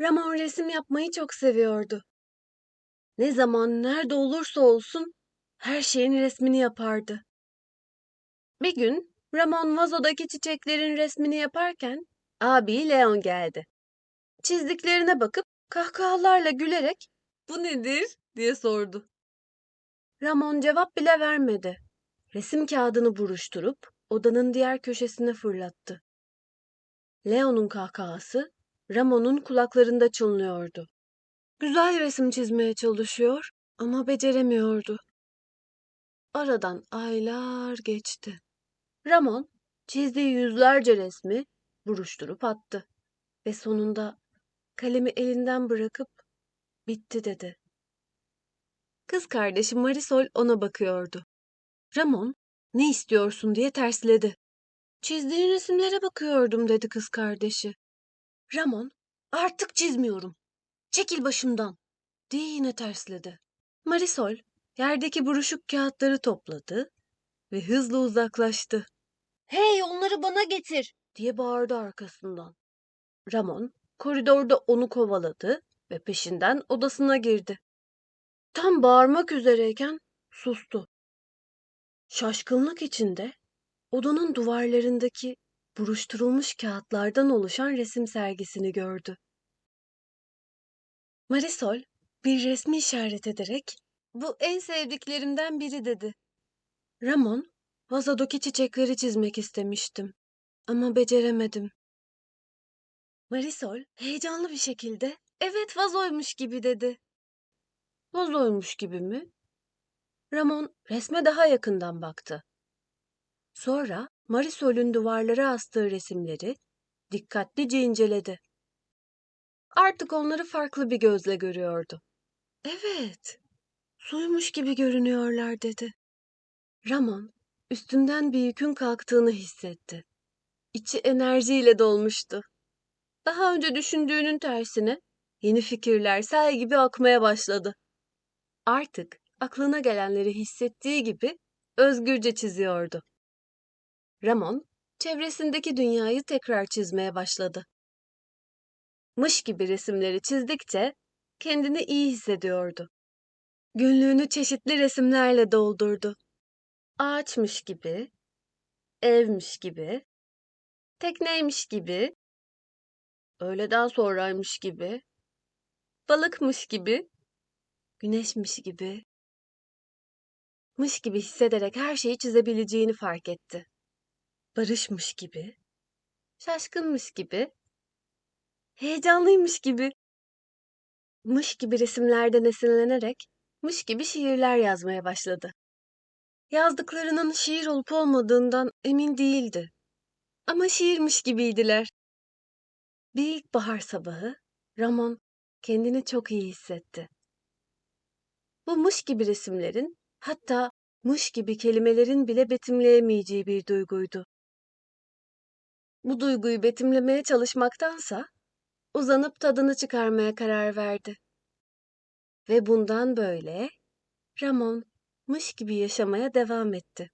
Ramon resim yapmayı çok seviyordu. Ne zaman nerede olursa olsun her şeyin resmini yapardı. Bir gün Ramon vazodaki çiçeklerin resmini yaparken abi Leon geldi. Çizdiklerine bakıp kahkahalarla gülerek "Bu nedir?" diye sordu. Ramon cevap bile vermedi. Resim kağıdını buruşturup odanın diğer köşesine fırlattı. Leon'un kahkahası Ramon'un kulaklarında çınlıyordu. Güzel resim çizmeye çalışıyor ama beceremiyordu. Aradan aylar geçti. Ramon çizdiği yüzlerce resmi buruşturup attı ve sonunda kalemi elinden bırakıp bitti dedi. Kız kardeşi Marisol ona bakıyordu. Ramon ne istiyorsun diye tersledi. Çizdiğin resimlere bakıyordum dedi kız kardeşi. Ramon artık çizmiyorum. Çekil başımdan diye yine tersledi. Marisol yerdeki buruşuk kağıtları topladı ve hızla uzaklaştı. Hey onları bana getir diye bağırdı arkasından. Ramon koridorda onu kovaladı ve peşinden odasına girdi. Tam bağırmak üzereyken sustu. Şaşkınlık içinde odanın duvarlarındaki buruşturulmuş kağıtlardan oluşan resim sergisini gördü. Marisol bir resmi işaret ederek bu en sevdiklerimden biri dedi. Ramon, vazodaki çiçekleri çizmek istemiştim ama beceremedim. Marisol heyecanlı bir şekilde evet vazoymuş gibi dedi. Vazoymuş gibi mi? Ramon resme daha yakından baktı. Sonra Marisol'ün duvarlara astığı resimleri dikkatlice inceledi. Artık onları farklı bir gözle görüyordu. Evet, suymuş gibi görünüyorlar dedi. Ramon üstünden bir yükün kalktığını hissetti. İçi enerjiyle dolmuştu. Daha önce düşündüğünün tersine yeni fikirler sel gibi akmaya başladı. Artık aklına gelenleri hissettiği gibi özgürce çiziyordu. Ramon çevresindeki dünyayı tekrar çizmeye başladı. Mış gibi resimleri çizdikçe kendini iyi hissediyordu. Günlüğünü çeşitli resimlerle doldurdu. Ağaçmış gibi, evmiş gibi, tekneymiş gibi, öğleden sonraymış gibi, balıkmış gibi, güneşmiş gibi, mış gibi hissederek her şeyi çizebileceğini fark etti. Barışmış gibi, şaşkınmış gibi, heyecanlıymış gibi, mış gibi resimlerden esinlenerek mış gibi şiirler yazmaya başladı. Yazdıklarının şiir olup olmadığından emin değildi. Ama şiirmiş gibiydiler. Bir ilkbahar sabahı Ramon kendini çok iyi hissetti. Bu mış gibi resimlerin, hatta mış gibi kelimelerin bile betimleyemeyeceği bir duyguydu. Bu duyguyu betimlemeye çalışmaktansa uzanıp tadını çıkarmaya karar verdi. Ve bundan böyle Ramon mış gibi yaşamaya devam etti.